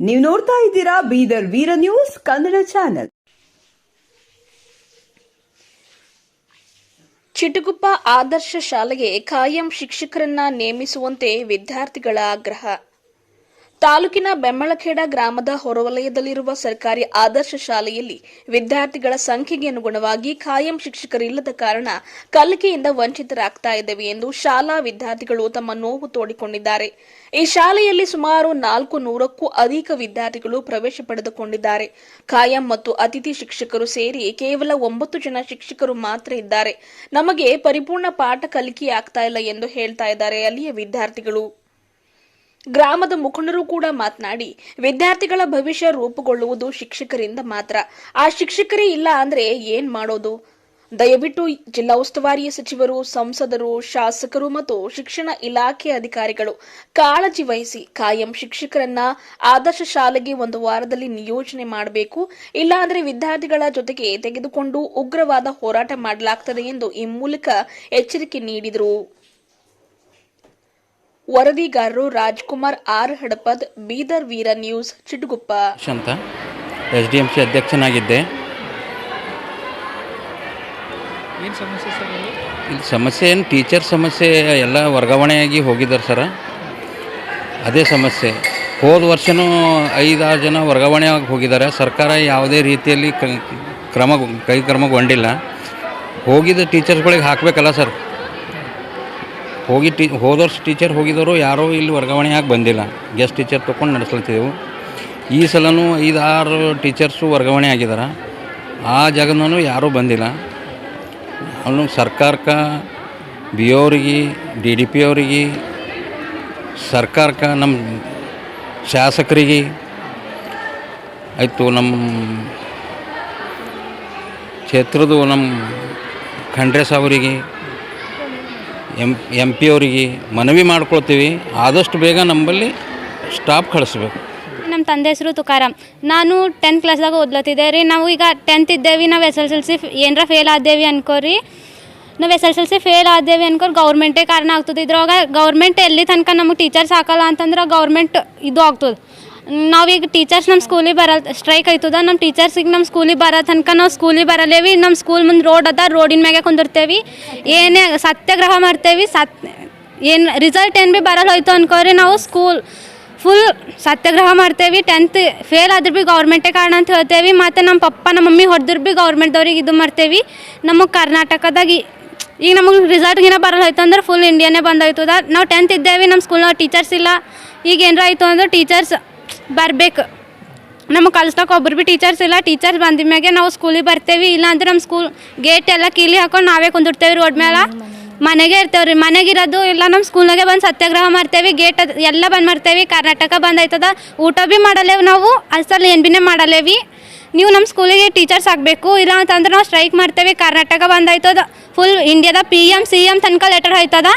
ನೀವು ನೋಡ್ತಾ ಇದ್ದೀರಾ ಬೀದರ್ ವೀರ ನ್ಯೂಸ್ ಕನ್ನಡ ಚಾನೆಲ್. ಚಿಟುಗುಪ್ಪ ಆದರ್ಶ ಶಾಲೆಗೆ ಕಾಯಂ ಶಿಕ್ಷಕರನ್ನ ನೇಮಿಸುವಂತೆ ವಿದ್ಯಾರ್ಥಿಗಳ ಆಗ್ರಹ. ತಾಲೂಕಿನ ಬೆಮ್ಮಳಖೇಡ ಗ್ರಾಮದ ಹೊರವಲಯದಲ್ಲಿರುವ ಸರ್ಕಾರಿ ಆದರ್ಶ ಶಾಲೆಯಲ್ಲಿ ವಿದ್ಯಾರ್ಥಿಗಳ ಸಂಖ್ಯೆಗೆ ಅನುಗುಣವಾಗಿ ಖಾಯಂ ಶಿಕ್ಷಕರಿಲ್ಲದ ಕಾರಣ ಕಲಿಕೆಯಿಂದ ವಂಚಿತರಾಗ್ತಾ ಇದ್ದೇವೆ ಎಂದು ಶಾಲಾ ವಿದ್ಯಾರ್ಥಿಗಳು ತಮ್ಮ ನೋವು ತೋಡಿಕೊಂಡಿದ್ದಾರೆ. ಈ ಶಾಲೆಯಲ್ಲಿ ಸುಮಾರು ನಾಲ್ಕು ನೂರಕ್ಕೂ ಅಧಿಕ ವಿದ್ಯಾರ್ಥಿಗಳು ಪ್ರವೇಶ ಪಡೆದುಕೊಂಡಿದ್ದಾರೆ. ಖಾಯಂ ಮತ್ತು ಅತಿಥಿ ಶಿಕ್ಷಕರು ಸೇರಿ ಕೇವಲ ಒಂಬತ್ತು ಜನ ಶಿಕ್ಷಕರು ಮಾತ್ರ ಇದ್ದಾರೆ. ನಮಗೆ ಪರಿಪೂರ್ಣ ಪಾಠ ಕಲಿಕೆ ಆಗ್ತಾ ಇಲ್ಲ ಎಂದು ಹೇಳ್ತಾ ಇದ್ದಾರೆ ಅಲ್ಲಿಯ ವಿದ್ಯಾರ್ಥಿಗಳು. ಗ್ರಾಮದ ಮುಖಂಡರು ಕೂಡ ಮಾತನಾಡಿ, ವಿದ್ಯಾರ್ಥಿಗಳ ಭವಿಷ್ಯ ರೂಪುಗೊಳ್ಳುವುದು ಶಿಕ್ಷಕರಿಂದ ಮಾತ್ರ. ಆ ಶಿಕ್ಷಕರೇ ಇಲ್ಲ ಅಂದ್ರೆ ಏನ್ ಮಾಡೋದು? ದಯವಿಟ್ಟು ಜಿಲ್ಲಾ ಉಸ್ತುವಾರಿ ಸಚಿವರು, ಸಂಸದರು, ಶಾಸಕರು ಮತ್ತು ಶಿಕ್ಷಣ ಇಲಾಖೆ ಅಧಿಕಾರಿಗಳು ಕಾಳಜಿ ವಹಿಸಿ ಕಾಯಂ ಶಿಕ್ಷಕರನ್ನ ಆದರ್ಶ ಶಾಲೆಗೆ ಒಂದು ವಾರದಲ್ಲಿ ನಿಯೋಜನೆ ಮಾಡಬೇಕು. ಇಲ್ಲಾಂದ್ರೆ ವಿದ್ಯಾರ್ಥಿಗಳ ಜೊತೆಗೆ ತೆಗೆದುಕೊಂಡು ಉಗ್ರವಾದ ಹೋರಾಟ ಮಾಡಲಾಗ್ತದೆ ಎಂದು ಈ ಮೂಲಕ ಎಚ್ಚರಿಕೆ ನೀಡಿದರು. ವರದಿಗಾರರು ರಾಜ್ಕುಮಾರ್ ಆರ್ ಹಡಪದ್ ಬೀದರ್ ವೀರ ನ್ಯೂಸ್ ಚಿಟುಗುಪ್ಪ. ಶಂತ ಅಂತ ಎಸ್ ಡಿ ಎಂ ಸಿ ಅಧ್ಯಕ್ಷನಾಗಿದ್ದೆ. ಏನು ಸಮಸ್ಯೆ ಸರ್ ಇಲ್ಲಿ ಇಲ್ಲಿ ಸಮಸ್ಯೆ ಏನು ಟೀಚರ್ ಸಮಸ್ಯೆ ಎಲ್ಲ ವರ್ಗಾವಣೆಯಾಗಿ ಹೋಗಿದ್ದಾರೆ ಸರ. ಅದೇ ಸಮಸ್ಯೆ. ಹೋದ ವರ್ಷವೂ ಐದಾರು ಜನ ವರ್ಗಾವಣೆಯಾಗಿ ಹೋಗಿದ್ದಾರೆ. ಸರ್ಕಾರ ಯಾವುದೇ ರೀತಿಯಲ್ಲಿ ಕ ಕ್ರಮ ಕೈ ಕ್ರಮಗೊಂಡಿಲ್ಲ ಹೋಗಿದ್ದ ಟೀಚರ್ಸ್ಗಳಿಗೆ ಹಾಕಬೇಕಲ್ಲ ಸರ್. ಹೋಗಿ ಟೀ ಹೋದ ಟೀಚರ್ ಹೋಗಿದ್ದವರು ಯಾರೂ ಇಲ್ಲಿ ವರ್ಗಾವಣೆ ಆಗಿ ಬಂದಿಲ್ಲ. ಗೆಸ್ಟ್ ಟೀಚರ್ ತೊಗೊಂಡು ನಡೆಸ್ಲತ್ತಿದ್ದೆವು ಈ ಸಲನೂ ಐದಾರು ಟೀಚರ್ಸು ವರ್ಗಾವಣೆ ಆಗಿದ್ದಾರೆ ಆ ಜಾಗದೂ ಯಾರೂ ಬಂದಿಲ್ಲ. ಅವನು ಸರ್ಕಾರಕ್ಕೆ ಬಿ ಅವ್ರಿಗೆ ಡಿ ಡಿ ಪಿ ಅವ್ರಿಗೆ ಸರ್ಕಾರಕ್ಕೆ, ನಮ್ಮ ಶಾಸಕರಿಗೆ, ಆಯಿತು ನಮ್ಮ ಕ್ಷೇತ್ರದ್ದು ನಮ್ಮ ಖಂಡ್ರೇಸ್ ಅವರಿಗೆ ಎಂ ಎಂ ಪಿ ಅವರಿಗೆ ಮನವಿ ಮಾಡ್ಕೊಳ್ತೀವಿ. ಆದಷ್ಟು ಬೇಗ ನಮ್ಮಲ್ಲಿ ಸ್ಟಾಪ್ ಕಳಿಸ್ಬೇಕು. ನಮ್ಮ ತಂದೆ ಹೆಸರು ತುಕಾರಾಮ್. ನಾನು ಟೆಂತ್ ಕ್ಲಾಸ್ದಾಗ ಓದ್ಲತ್ತಿದ್ದೆ ರೀ. ನಾವು ಈಗ ಟೆಂತ್ ಇದ್ದೇವೆ. ನಾವು ಎಸ್ ಎಸ್ ಎಲ್ ಸಿ ಏನರ ಫೇಲ್ ಆದ್ದೇವಿ ಅನ್ಕೋರಿ. ನಾವು S S L C fail ಆದೇವಿ ಅನ್ಕೋರಿ ಗೌರ್ಮೆಂಟೇ ಕಾರಣ ಆಗ್ತದೆ. ಇದ್ರೊಳಗೆ ಗೌರ್ಮೆಂಟ್ ಎಲ್ಲಿ ತನಕ ನಮಗೆ ಟೀಚರ್ಸ್ ಹಾಕಲ್ಲ ಅಂತಂದ್ರೆ ಗೌರ್ಮೆಂಟ್ ಇದು ಆಗ್ತದೆ. ನಾವೀಗ ಟೀಚರ್ಸ್ ನಮ್ಮ ಸ್ಕೂಲಿಗೆ ಬರಲ್ ಸ್ಟ್ರೈಕ್ ಆಯ್ತದ ನಮ್ಮ ಟೀಚರ್ಸಿಗೆ ನಮ್ಮ ಸ್ಕೂಲಿಗೆ ಬರೋ ತನಕ ನಾವು ಸ್ಕೂಲಿಗೆ ಬರಲೇವಿ ನಮ್ಮ ಸ್ಕೂಲ್ ಮುಂದೆ ರೋಡ್ ಅದ ರೋಡಿನ ಮ್ಯಾಗೆ ಕುಂದಿರ್ತೇವಿ. ಏನೇ ಸತ್ಯಾಗ್ರಹ ಮಾಡ್ತೇವಿ, ಸತ್, ಏನು ರಿಸಲ್ಟ್ ಏನು ಭೀ ಬರಲ್ಲ ಹೋಯ್ತು ಅನ್ಕೋರಿ ನಾವು ಸ್ಕೂಲ್ ಫುಲ್ ಸತ್ಯಾಗ್ರಹ ಮಾಡ್ತೇವೆ ಟೆಂತ್ ಫೇಲ್ ಆದ್ರೆ ಭೀ ಗೌರ್ಮೆಂಟೇ ಕಾರಣ ಅಂತ ಹೇಳ್ತೇವೆ, ಮತ್ತು ನಮ್ಮ ಪಪ್ಪ ನಮ್ಮ ಮಮ್ಮಿ ಹೊಡೆದ್ರು ಭೀ ಗೌರ್ಮೆಂಟ್ದವ್ರಿಗೆ ಇದು ಮಾಡ್ತೇವೆ. ನಮಗೆ ಕರ್ನಾಟಕದಾಗ ಈಗ ನಮಗೆ ರಿಸಲ್ಟ್ಗಿನ ಬರಲ್ಲ ಹೋಯ್ತು ಅಂದ್ರೆ ಫುಲ್ ಇಂಡಿಯಾನೇ ಬಂದಾಯ್ತದ ನಾವು ಟೆಂತ್ ಇದ್ದೇವೆ ನಮ್ಮ ಸ್ಕೂಲ್ನಾಗ ಟೀಚರ್ಸ್ ಇಲ್ಲ. ಈಗ ಏನಾರ ಆಯಿತು ಅಂದ್ರೆ ಟೀಚರ್ಸ್ ಬರಬೇಕು. ನಮಗೆ ಕಲ್ಸಕ್ಕೆ ಒಬ್ರು ಭೀ ಟೀಚರ್ಸ್ ಇಲ್ಲ ಟೀಚರ್ಸ್ ಬಂದ ಮ್ಯಾಗೆ ನಾವು ಸ್ಕೂಲಿಗೆ ಬರ್ತೇವೆ ಇಲ್ಲ ಅಂದ್ರೆ ನಮ್ಮ ಸ್ಕೂಲ್ ಗೇಟ್ ಎಲ್ಲ ಕೀಲಿ ಹಾಕೊಂಡು ನಾವೇ ಕುಂದಿರ್ತೇವೆ ರೋಡ್ ಮೇಲೆ. ಮನೆಗೆ ಇರ್ತೇವೆ ರೀ ಮನೆಗಿರೋದು ಇಲ್ಲ ನಮ್ಮ ಸ್ಕೂಲ್ನಾಗೆ ಬಂದು ಸತ್ಯಾಗ್ರಹ ಮಾಡ್ತೇವೆ ಗೇಟ್ ಅದು ಎಲ್ಲ ಬಂದ್ ಮಾಡ್ತೇವೆ ಕರ್ನಾಟಕ ಬಂದ್ ಆಯ್ತದ. ಊಟ ಭೀ ಮಾಡಲೇವು ನಾವು ಅಸಲ್ ಏನು ಭೀನೇ ಮಾಡಲೇವಿ. ನೀವು ನಮ್ಮ ಸ್ಕೂಲಿಗೆ ಟೀಚರ್ಸ್ ಆಗಬೇಕು ಇಲ್ಲ ಅಂತಂದ್ರೆ ನಾವು ಸ್ಟ್ರೈಕ್ ಮಾಡ್ತೇವೆ ಕರ್ನಾಟಕ ಬಂದ್ ಆಯ್ತದ. ಫುಲ್ ಇಂಡಿಯಾದ ಪಿ ಎಂ ಸಿ ಎಂ ತನಕ ಲೆಟರ್ ಆಯ್ತದ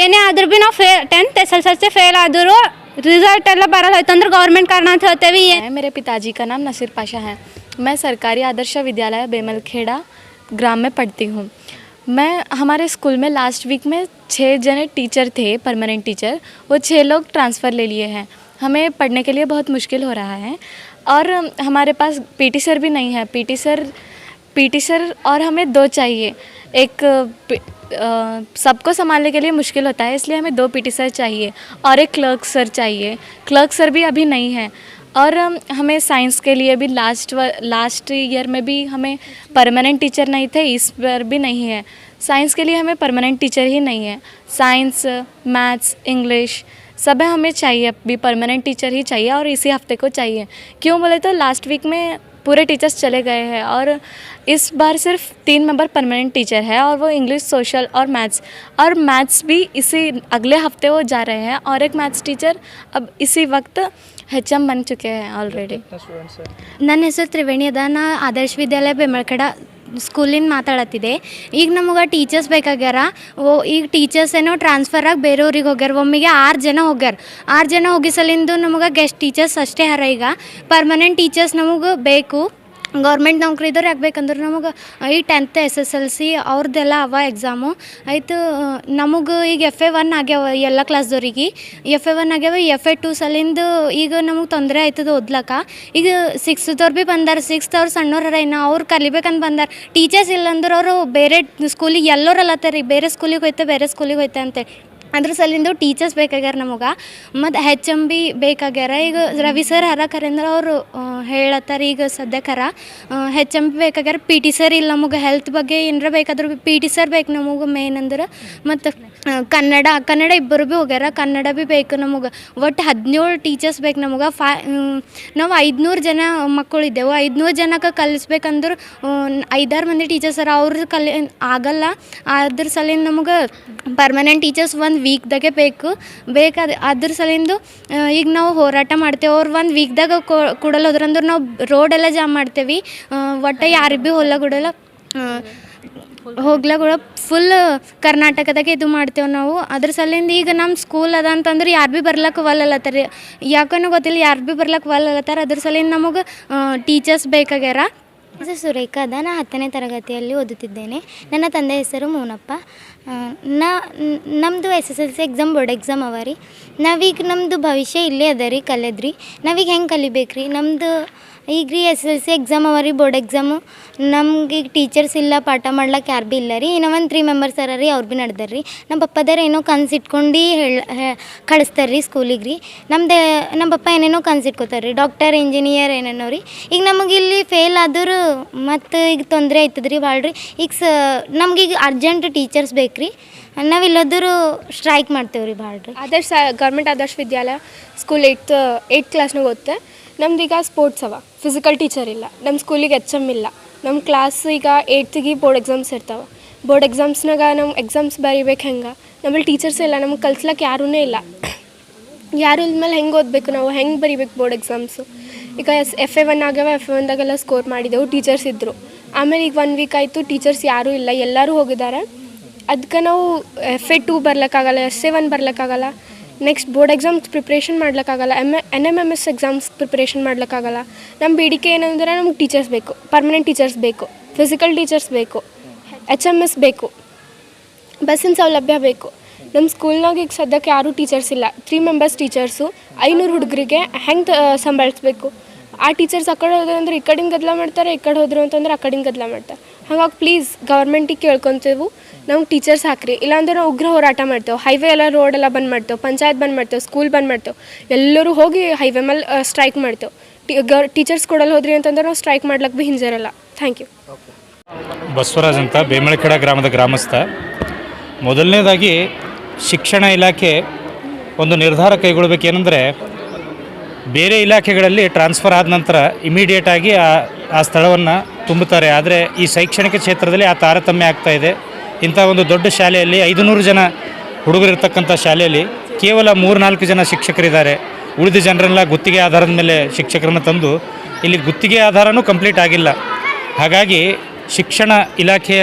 ಏನೇ ಆದರೂ ಭೀ ನಾವು fee tenth S L L C fail ಆದರೂ रिज़ल्ट अल्लाह बड़ा गवर्नमेंट करना चाहते भी है। मेरे पिताजी का नाम नसीर पाशा है। मैं सरकारी आदर्श विद्यालय बेमलखेड़ा ग्राम में पढ़ती हूँ। मैं, हमारे स्कूल में लास्ट वीक में छः जने टीचर थे परमानेंट टीचर वो छः लोग ट्रांसफ़र ले लिए हैं। हमें पढ़ने के लिए बहुत मुश्किल हो रहा है। और हमारे पास पीटी सर भी नहीं है। पीटी सर पीटी सर और हमें दो चाहिए। एक सबको संभालने के लिए मुश्किल होता है, इसलिए हमें दो पीटी सर चाहिए और एक क्लर्क सर चाहिए। क्लर्क सर भी अभी नहीं है और हमें साइंस के लिए भी लास्ट लास्ट ईयर में भी हमें परमानेंट टीचर नहीं थे, इस बार भी नहीं है। साइंस के लिए हमें परमानेंट टीचर ही नहीं है। साइंस, मैथ्स, इंग्लिश सब हमें चाहिए, अभी परमानेंट टीचर ही चाहिए और इसी हफ़्ते को चाहिए। क्यों बोले तो लास्ट वीक में पूरे टीचर्स चले गए हैं और इस बार सिर्फ तीन मेंबर परमानेंट टीचर है और वो इंग्लिश सोशल और मैथ्स और मैथ्स भी इसी अगले हफ्ते वो जा रहे हैं और एक मैथ्स टीचर अब इसी वक्त एच एम बन चुके हैं ऑलरेडी ಸ್ಟೂಡೆಂಟ್ಸ್ ನನ್ನ ಹೆಸರು ತ್ರಿವೇಣಿ ಅದ ನಾ ಆದರ್ಶ ವಿದ್ಯಾಲಯ ಬೆಮಳ್ಕಡ ಸ್ಕೂಲಿಂದ ಮಾತಾಡತ್ತಿದೆ. ಈಗ ನಮಗೆ ಟೀಚರ್ಸ್ ಬೇಕಾಗ್ಯಾರ. ಓ, ಈಗ ಟೀಚರ್ಸ್ ಏನೋ ಟ್ರಾನ್ಸ್ಫರ್ ಆಗಿ ಬೇರೆಯವ್ರಿಗೆ ಹೋಗ್ಯಾರ. ಒಮ್ಮೆಗೆ ಆರು ಜನ ಹೋಗ್ಯಾರ. ಆರು ಜನ ಹೋಗಿಸಲಿಂದು ನಮಗೆ ಗೆಸ್ಟ್ ಟೀಚರ್ಸ್ ಅಷ್ಟೇ ಹರ ಈಗ. ಪರ್ಮನೆಂಟ್ ಟೀಚರ್ಸ್ ನಮಗೆ ಬೇಕು. ಗೌರ್ಮೆಂಟ್ ನೌಕರಿದವ್ರು ಆಗ್ಬೇಕಂದ್ರೆ ನಮಗೆ, ಈ tenth S S L C ಅವ್ರದ್ದೆಲ್ಲ ಅವ ಎಕ್ಸಾಮು ಆಯ್ತು, ನಮಗೆ ಈಗ ಎಫ್ ಎ ಒನ್ ಆಗ್ಯಾವ ಎಲ್ಲ ಕ್ಲಾಸ್ದವ್ರಿಗೆ ಎಫ್ ಎ ಒನ್ ಆಗ್ಯಾವ ಎಫ್ ಎ ಟು ಸಲಿಂದ ಈಗ ನಮಗೆ ತೊಂದರೆ ಆಯ್ತದ ಓದ್ಲಕ್ಕ. ಈಗ ಸಿಕ್ಸ್ತವ್ರು ಭೀ ಬಂದಾರ ಸಿಕ್ಸ್ತ್ ಅವ್ರು ಸಣ್ಣವ್ರ ಇನ್ನು ಅವ್ರು ಕಲಿಬೇಕಂತ ಬಂದಾರ. ಟೀಚರ್ಸ್ ಇಲ್ಲಂದ್ರೆ ಅವರು ಬೇರೆ ಸ್ಕೂಲಿಗೆ ಎಲ್ಲರೂ ತರಿ ಬೇರೆ ಸ್ಕೂಲಿಗೆ ಹೋಯ್ತೆ, ಬೇರೆ ಸ್ಕೂಲಿಗೆ ಹೋಯ್ತೆ ಅಂತೇಳಿ. ಅದ್ರ ಸಲಿಂದು ಟೀಚರ್ಸ್ ಬೇಕಾಗ್ಯಾರ ನಮಗೆ. ಮತ್ತು ಹೆಚ್ ಎಂ ಬಿ ಬೇಕಾಗ್ಯಾರ. ಈಗ ರವಿ ಸರ್ ಹರ ಕರೇಂದ್ರ ಅವರು ಹೇಳತ್ತಾರ ಈಗ ಸದ್ಯಕ್ಕರ. ಹೆಚ್ ಎಂ ಬಿ ಬೇಕಾಗ್ಯಾರ. ಪಿ ಟಿ ಸರ್ ಇಲ್ಲ ನಮಗೆ ಹೆಲ್ತ್ ಬಗ್ಗೆ ಏನರ ಬೇಕಾದ್ರೂ ಪಿ ಟಿ ಸರ್ ಬೇಕು ನಮಗೆ ಮೇನ್ ಅಂದ್ರೆ. ಮತ್ತು ಕನ್ನಡ ಕನ್ನಡ ಇಬ್ಬರು ಭೀ ಹೋಗ್ಯಾರ. ಕನ್ನಡ ಭೀ ಬೇಕು ನಮಗೆ. ಒಟ್ಟು ಹದಿನೇಳು ಟೀಚರ್ಸ್ ಬೇಕು ನಮಗೆ. ಫಾ ನಾವು ಐದುನೂರು ಜನ ಮಕ್ಕಳು ಇದ್ದೆವು. ಐದುನೂರು ಜನಕ್ಕೆ ಕಲಿಸ್ಬೇಕಂದ್ರೆ ಐದಾರು ಮಂದಿ ಟೀಚರ್ಸ್ ಅರ. ಅವ್ರ ಕಲಿ ಆಗಲ್ಲ. ಅದ್ರ ಸಲಿಂದ ನಮಗೆ ಪರ್ಮನೆಂಟ್ ಟೀಚರ್ಸ್ ಒಂದು ವೀಕ್ದಾಗೆ ಬೇಕು. ಬೇಕಾದ ಅದ್ರ ಸಲಿಂದು ಈಗ ನಾವು ಹೋರಾಟ ಮಾಡ್ತೇವೆ. ಅವ್ರು ಒಂದು ವೀಕ್ದಾಗ ಕೊಡಲ್ಲ ಹೋದ್ರಂದ್ರೆ ನಾವು ರೋಡೆಲ್ಲ ಜಾಮ್ ಮಾಡ್ತೇವೆ. ಒಟ್ಟು ಯಾರಿಗೆ ಭೀ ಹೊಲ ಕೊಡಲ್ಲ ಹೋಗ್ಲಾಗ ಫುಲ್ ಕರ್ನಾಟಕದಾಗೆ ಇದು ಮಾಡ್ತೇವೆ ನಾವು. ಅದ್ರ ಸಲಿಂದ ಈಗ ನಮ್ಮ ಸ್ಕೂಲ್ ಅದ ಅಂತಂದ್ರೆ ಯಾರು ಭೀ ಬರ್ಲಕ್ಕೆ ಒಲ್ಲಲ್ಲತ್ತಾರ ಯಾಕನೂ ಗೊತ್ತಿಲ್ಲ ಯಾರು ಭೀ ಬರ್ಲಕ್ಕೆ ಒಲ್ಲತ್ತಾರ ಅದ್ರ ಸಲಿಂದ ನಮಗೆ ಟೀಚರ್ಸ್ ಬೇಕಾಗ್ಯಾರ. ಹೆಸರು ಸುರೇಖಾ ನಾ ಹತ್ತನೇ ತರಗತಿಯಲ್ಲಿ ಓದುತ್ತಿದ್ದೇನೆ. ನನ್ನ ತಂದೆ ಹೆಸರು ಮೌನಪ್ಪ. ನಾ ನಮ್ಮದು S S L C exam board exam ಅವ ರೀ. ನಾವೀಗ ನಮ್ಮದು ಭವಿಷ್ಯ ಇಲ್ಲೇ ಅದ ರೀ ಕಲೆದ್ರಿ ನಾವೀಗ ಹೆಂಗೆ ಕಲಿಬೇಕು ರೀ ನಮ್ಮದು ಈಗ ರೀ ಎಸ್ ಎಲ್ ಸಿ ಎಕ್ಸಾಮ್ ಅವ ರೀ ಬೋರ್ಡ್ ಎಕ್ಸಾಮು ನಮ್ಗೆ ಈಗ ಟೀಚರ್ಸ್ ಇಲ್ಲ, ಪಾಠ ಮಾಡ್ಲಿಕ್ಕೆ ಯಾರು ಭೀ ಇಲ್ಲ ರೀ. ಇನ್ನೂ ಒಂದು ತ್ರೀ ಮೆಂಬರ್ಸ್ ಅರ ರೀ, ಅವ್ರು ಭೀ ನಡ್ದಾರ ರೀ. ನಮ್ಮ ಪಪ್ಪದಾರ ಏನೋ ಕನ್ಸು ಇಟ್ಕೊಂಡು ಹೇಳ ಕಳಿಸ್ತಾರೆ ರೀ ಸ್ಕೂಲಿಗೆ ರೀ. ನಮ್ದು ನಮ್ಮ ಪಪ್ಪ ಏನೇನೋ ಕನ್ಸು ಇಟ್ಕೋತಾರೆ ರೀ. ಡಾಕ್ಟರ್ ಇಂಜಿನಿಯರ್ ಏನೇನೋ ರೀ. ಈಗ ನಮಗೆ ಇಲ್ಲಿ ಫೇಲ್ ಆದರೂ ಮತ್ತು ಈಗ ತೊಂದರೆ ಆಯ್ತದ ರೀ ಭಾಳ ರೀ. ಈಗ ಸ ನಮ್ಗೀಗ ಅರ್ಜೆಂಟ್ ಟೀಚರ್ಸ್ ಬೇಕು ರೀ. ನಾವಿಲ್ಲದರೂ ಸ್ಟ್ರೈಕ್ ಮಾಡ್ತೇವೆ ರೀ ಭಾಳ ರೀ. Adarsha, government Adarsha Vidyalaya school eighth eighth ಕ್ಲಾಸ್ನಾಗ ಓದ್ತೆ. ನಮ್ದು ಈಗ ಸ್ಪೋರ್ಟ್ಸ್ ಅವ. ಫಿಸಿಕಲ್ ಟೀಚರ್ ಇಲ್ಲ. ನಮ್ಮ ಸ್ಕೂಲಿಗೆ ಎಚ್ ಎಂ ಇಲ್ಲ. ನಮ್ಮ ಕ್ಲಾಸ್ ಈಗ ಏಯ್ತಿಗೆ ಬೋರ್ಡ್ ಎಕ್ಸಾಮ್ಸ್ ಇರ್ತಾವೆ. ಬೋರ್ಡ್ ಎಕ್ಸಾಮ್ಸ್ನಾಗ ನಮ್ಮ ಎಕ್ಸಾಮ್ಸ್ ಬರಿಬೇಕು ಹೆಂಗೆ? ನಮ್ಮಲ್ಲಿ ಟೀಚರ್ಸ್ ಇಲ್ಲ. ನಮ್ಗೆ ಕಲ್ಸ್ಲಕ್ಕೆ ಯಾರೂ ಇಲ್ಲ. ಯಾರು ಇಲ್ದ್ಮೇಲೆ ಹೆಂಗೆ ಓದಬೇಕು ನಾವು? ಹೆಂಗೆ ಬರಿಬೇಕು ಬೋರ್ಡ್ ಎಕ್ಸಾಮ್ಸು ಈಗ ಎಸ್ ಎಫ್ ಎ ಒನ್ ಆಗ್ಯಾವ ಎಫ್ ಎ ಒನ್ದಾಗೆಲ್ಲ ಸ್ಕೋರ್ ಮಾಡಿದೆವು ಟೀಚರ್ಸ್ ಇದ್ದರು ಆಮೇಲೆ ಈಗ ಒನ್ ವೀಕ್ ಆಯಿತು ಟೀಚರ್ಸ್ ಯಾರೂ ಇಲ್ಲ. ಎಲ್ಲರೂ ಹೋಗಿದ್ದಾರೆ ಅದಕ್ಕೆ ನಾವು ಎಫ್ ಎ ಟೂ ಬರ್ಲಿಕ್ಕಾಗಲ್ಲ ಎಸ್ ಎ ಒನ್ ಬರ್ಲಿಕ್ಕಾಗಲ್ಲ. Next board exams preparation ಮಾಡ್ಲಿಕ್ಕಾಗಲ್ಲ. M N M M S exams preparation ಮಾಡ್ಲಿಕ್ಕಾಗಲ್ಲ. ನಮ್ಮ ಬೇಡಿಕೆ ಏನಂದ್ರೆ ನಮ್ಗೆ ಟೀಚರ್ಸ್ ಬೇಕು. ಪರ್ಮನೆಂಟ್ ಟೀಚರ್ಸ್ ಬೇಕು. ಫಿಸಿಕಲ್ ಟೀಚರ್ಸ್ ಬೇಕು. ಎಚ್ ಎಂ ಎಸ್ ಬೇಕು. ಬಸ್ಸಿನ ಸೌಲಭ್ಯ ಬೇಕು. ನಮ್ಮ ಸ್ಕೂಲ್ನಾಗ ಈಗ ಸದ್ಯಕ್ಕೆ ಯಾರೂ ಟೀಚರ್ಸ್ ಇಲ್ಲ. ತ್ರೀ ಮೆಂಬರ್ಸ್ ಟೀಚರ್ಸು ಐನೂರು ಹುಡುಗರಿಗೆ ಹೆಂಗೆ ಸಂಭಾಳಿಸ್ಬೇಕು? ಆ ಟೀಚರ್ಸ್ ಆ ಕಡೆ ಹೋದ್ರು ಅಂದ್ರೆ ಈ ಕಡಿಂದ ಗದ್ದಲ ಮಾಡ್ತಾರೆ, ಈ ಕಡೆ ಹೋದ್ರು ಅಂತಂದ್ರೆ ಆ ಕಡಿಂದ ಗದ್ದಲ ಮಾಡ್ತಾರೆ. ಹಾಗಾಗಿ ಪ್ಲೀಸ್ ಗೌರ್ಮೆಂಟಿಗೆ ಕೇಳ್ಕೊತೇವು. ನಮ್ಗೆ ಟೀಚರ್ಸ್ ಹಾಕ್ರಿ. ಇಲ್ಲಾಂದ್ರೆ ನಾವು ಉಗ್ರ ಹೋರಾಟ ಮಾಡ್ತೇವೆ. ಹೈವೇ ಎಲ್ಲ ರೋಡ್ ಎಲ್ಲ ಬಂದ್ ಮಾಡ್ತೇವೆ. ಪಂಚಾಯತ್ ಬಂದ್ ಮಾಡ್ತೇವೆ. ಸ್ಕೂಲ್ ಬಂದ್ ಮಾಡ್ತೇವೆ. ಎಲ್ಲರೂ ಹೋಗಿ ಹೈವೇ ಮೇಲೆ ಸ್ಟ್ರೈಕ್ ಮಾಡ್ತೇವೆ. ಟೀಚರ್ಸ್ ಕೊಡಲ್ಲ ಹೋದ್ರಿ ಅಂತಂದ್ರೆ ನಾವು ಸ್ಟ್ರೈಕ್ ಮಾಡ್ಲಿಕ್ಕೆ ಭೀ ಹಿಂಜರಲ್ಲ ಥ್ಯಾಂಕ್ ಯು ಬಸವರಾಜ್ ಅಂತ ಬೇಮಳಖೇಡ ಗ್ರಾಮದ ಗ್ರಾಮಸ್ಥ. ಮೊದಲನೇದಾಗಿ ಶಿಕ್ಷಣ ಇಲಾಖೆ ಒಂದು ನಿರ್ಧಾರ ಕೈಗೊಳ್ಬೇಕೇನೆಂದರೆ ಬೇರೆ ಇಲಾಖೆಗಳಲ್ಲಿ ಟ್ರಾನ್ಸ್ಫರ್ ಆದ ನಂತರ ಇಮಿಡಿಯೇಟಾಗಿ ಆ ಆ ಸ್ಥಳವನ್ನು ತುಂಬುತ್ತಾರೆ. ಆದರೆ ಈ ಶೈಕ್ಷಣಿಕ ಕ್ಷೇತ್ರದಲ್ಲಿ ಆ ತಾರತಮ್ಯ ಆಗ್ತಾ ಇದೆ. ಇಂಥ ಒಂದು ದೊಡ್ಡ ಶಾಲೆಯಲ್ಲಿ ಐದುನೂರು ಜನ ಹುಡುಗರಿರ್ತಕ್ಕಂಥ ಶಾಲೆಯಲ್ಲಿ ಕೇವಲ ಮೂರು ನಾಲ್ಕು ಜನ ಶಿಕ್ಷಕರಿದ್ದಾರೆ. ಉಳಿದ ಜನರೆಲ್ಲ ಗುತ್ತಿಗೆ ಆಧಾರದ ಮೇಲೆ ಶಿಕ್ಷಕರನ್ನು ತಂದು ಇಲ್ಲಿ ಗುತ್ತಿಗೆ ಆಧಾರನೂ ಕಂಪ್ಲೀಟ್ ಆಗಿಲ್ಲ. ಹಾಗಾಗಿ ಶಿಕ್ಷಣ ಇಲಾಖೆಯ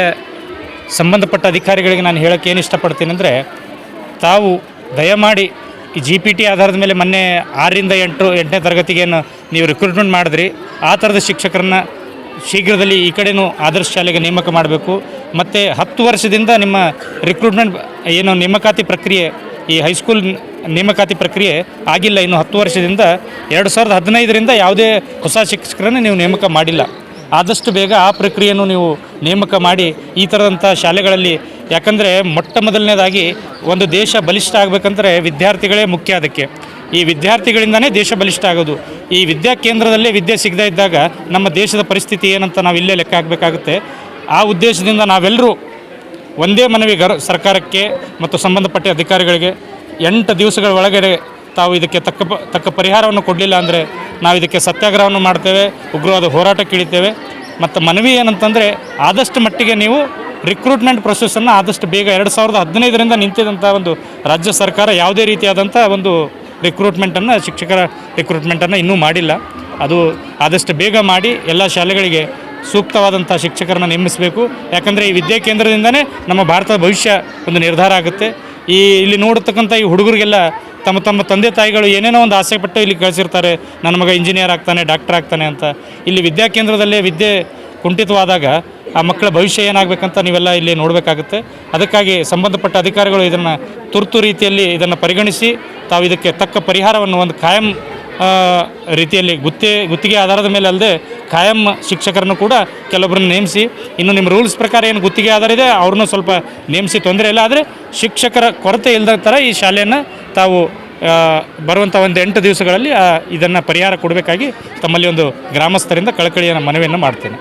ಸಂಬಂಧಪಟ್ಟ ಅಧಿಕಾರಿಗಳಿಗೆ ನಾನು ಹೇಳೋಕ್ಕೆ ಏನು ಇಷ್ಟಪಡ್ತೀನಿ ಅಂದರೆ ತಾವು ದಯಮಾಡಿ ಈ ಜಿ ಪಿ ಟಿ ಆಧಾರದ ಮೇಲೆ ಮೊನ್ನೆ ಆರರಿಂದ ಎಂಟು, ಎಂಟನೇ ತರಗತಿಗೇನು ನೀವು ರಿಕ್ರೂಟ್ಮೆಂಟ್ ಮಾಡಿದ್ರಿ, ಆ ಥರದ ಶಿಕ್ಷಕರನ್ನ ಶೀಘ್ರದಲ್ಲಿ ಈ ಕಡೆನೂ ಆದರ್ಶ ಶಾಲೆಗೆ ನೇಮಕ ಮಾಡಬೇಕು. ಮತ್ತು ಹತ್ತು ವರ್ಷದಿಂದ ನಿಮ್ಮ ರಿಕ್ರೂಟ್ಮೆಂಟ್ ಏನು ನೇಮಕಾತಿ ಪ್ರಕ್ರಿಯೆ, ಈ ಹೈಸ್ಕೂಲ್ ನೇಮಕಾತಿ ಪ್ರಕ್ರಿಯೆ ಆಗಿಲ್ಲ. ಇನ್ನು ಹತ್ತು ವರ್ಷದಿಂದ ಎರಡು ಸಾವಿರದ ಹದಿನೈದರಿಂದ ಯಾವುದೇ ಹೊಸ ಶಿಕ್ಷಕರನ್ನು ನೀವು ನೇಮಕ ಮಾಡಿಲ್ಲ. ಆದಷ್ಟು ಬೇಗ ಆ ಪ್ರಕ್ರಿಯೆಯನ್ನು ನೀವು ನೇಮಕ ಮಾಡಿ ಈ ಥರದಂಥ ಶಾಲೆಗಳಲ್ಲಿ. ಯಾಕಂದರೆ ಮೊಟ್ಟ ಮೊದಲನೇದಾಗಿ ಒಂದು ದೇಶ ಬಲಿಷ್ಠ ಆಗಬೇಕಂದ್ರೆ ವಿದ್ಯಾರ್ಥಿಗಳೇ ಮುಖ್ಯ ಅದಕ್ಕೆ. ಈ ವಿದ್ಯಾರ್ಥಿಗಳಿಂದನೇ ದೇಶ ಬಲಿಷ್ಠ ಆಗೋದು. ಈ ವಿದ್ಯಾ ಕೇಂದ್ರದಲ್ಲೇ ವಿದ್ಯೆ ಸಿಗದೇ ಇದ್ದಾಗ ನಮ್ಮ ದೇಶದ ಪರಿಸ್ಥಿತಿ ಏನಂತ ನಾವು ಇಲ್ಲೇ ಲೆಕ್ಕ ಹಾಕಬೇಕಾಗುತ್ತೆ. ಆ ಉದ್ದೇಶದಿಂದ ನಾವೆಲ್ಲರೂ ಒಂದೇ ಮನವಿ ಗರ್, ಸರ್ಕಾರಕ್ಕೆ ಮತ್ತು ಸಂಬಂಧಪಟ್ಟ ಅಧಿಕಾರಿಗಳಿಗೆ ಎಂಟು ದಿವಸಗಳ ಒಳಗಡೆ ತಾವು ಇದಕ್ಕೆ ತಕ್ಕ ತಕ್ಕ ಪರಿಹಾರವನ್ನು ಕೊಡಲಿಲ್ಲ ಅಂದರೆ ನಾವು ಇದಕ್ಕೆ ಸತ್ಯಾಗ್ರಹವನ್ನು ಮಾಡ್ತೇವೆ, ಉಗ್ರವಾದ ಹೋರಾಟಕ್ಕೆ ಇಳಿತೇವೆ ಮತ್ತು ಮನವಿ ಏನಂತಂದರೆ ಆದಷ್ಟು ಮಟ್ಟಿಗೆ ನೀವು ರಿಕ್ರೂಟ್ಮೆಂಟ್ ಪ್ರೊಸೆಸನ್ನು ಆದಷ್ಟು ಬೇಗ ಎರಡು ಸಾವಿರದ ಹದಿನೈದರಿಂದ ನಿಂತಿದಂಥ ಒಂದು ರಾಜ್ಯ ಸರ್ಕಾರ ಯಾವುದೇ ರೀತಿಯಾದಂಥ ಒಂದು ರಿಕ್ರೂಟ್ಮೆಂಟನ್ನು ಶಿಕ್ಷಕರ ರಿಕ್ರೂಟ್ಮೆಂಟನ್ನು ಇನ್ನೂ ಮಾಡಿಲ್ಲ. ಅದು ಆದಷ್ಟು ಬೇಗ ಮಾಡಿ ಎಲ್ಲ ಶಾಲೆಗಳಿಗೆ ಸೂಕ್ತವಾದಂಥ ಶಿಕ್ಷಕರನ್ನು ನೇಮಿಸಬೇಕು. ಯಾಕಂದರೆ ಈ ವಿದ್ಯಾ ಕೇಂದ್ರದಿಂದನೇ ನಮ್ಮ ಭಾರತದ ಭವಿಷ್ಯ ಒಂದು ನಿರ್ಧಾರ ಆಗುತ್ತೆ. ಈ ಇಲ್ಲಿ ನೋಡತಕ್ಕಂಥ ಈ ಹುಡುಗರಿಗೆಲ್ಲ ತಮ್ಮ ತಮ್ಮ ತಂದೆ ತಾಯಿಗಳು ಏನೇನೋ ಒಂದು ಆಸೆ ಪಟ್ಟು ಇಲ್ಲಿ ಕಳಿಸಿರ್ತಾರೆ. ನನ್ನ ಮಗ ಇಂಜಿನಿಯರ್ ಆಗ್ತಾನೆ ಡಾಕ್ಟರ್ ಆಗ್ತಾನೆ ಅಂತ. ಇಲ್ಲಿ ವಿದ್ಯಾ ಕೇಂದ್ರದಲ್ಲೇ ವಿದ್ಯೆ ಕುಂಠಿತವಾದಾಗ ಆ ಮಕ್ಕಳ ಭವಿಷ್ಯ ಏನಾಗಬೇಕಂತ ನೀವೆಲ್ಲ ಇಲ್ಲಿ ನೋಡಬೇಕಾಗುತ್ತೆ. ಅದಕ್ಕಾಗಿ ಸಂಬಂಧಪಟ್ಟ ಅಧಿಕಾರಿಗಳು ಇದನ್ನು ತುರ್ತು ರೀತಿಯಲ್ಲಿ ಇದನ್ನು ಪರಿಗಣಿಸಿ, ತಾವು ಇದಕ್ಕೆ ತಕ್ಕ ಪರಿಹಾರವನ್ನು ಒಂದು ಕಾಯಂ ರೀತಿಯಲ್ಲಿ ಗುತ್ತಿ ಗುತ್ತಿಗೆ ಆಧಾರದ ಮೇಲೆ ಅಲ್ಲದೆ ಕಾಯಂ ಶಿಕ್ಷಕರನ್ನು ಕೂಡ ಕೆಲವೊಬ್ಬರನ್ನು ನೇಮಿಸಿ, ಇನ್ನು ನಿಮ್ಮ ರೂಲ್ಸ್ ಪ್ರಕಾರ ಏನು ಗುತ್ತಿಗೆ ಆಧಾರ ಇದೆ, ಅವ್ರನ್ನೂ ಸ್ವಲ್ಪ ನೇಮಿಸಿ ತೊಂದರೆ ಇಲ್ಲ. ಆದರೆ ಶಿಕ್ಷಕರ ಕೊರತೆ ಇಲ್ಲದ ಥರ ಈ ಶಾಲೆಯನ್ನು ತಾವು ಬರುವಂಥ ಒಂದು ಎಂಟು ದಿವಸಗಳಲ್ಲಿ ಇದನ್ನು ಪರಿಹಾರ ಕೊಡಬೇಕಾಗಿ ತಮ್ಮಲ್ಲಿ ಒಂದು ಗ್ರಾಮಸ್ಥರಿಂದ ಕಳಕಳಿಯನ್ನು ಮನವಿಯನ್ನು ಮಾಡ್ತೇನೆ.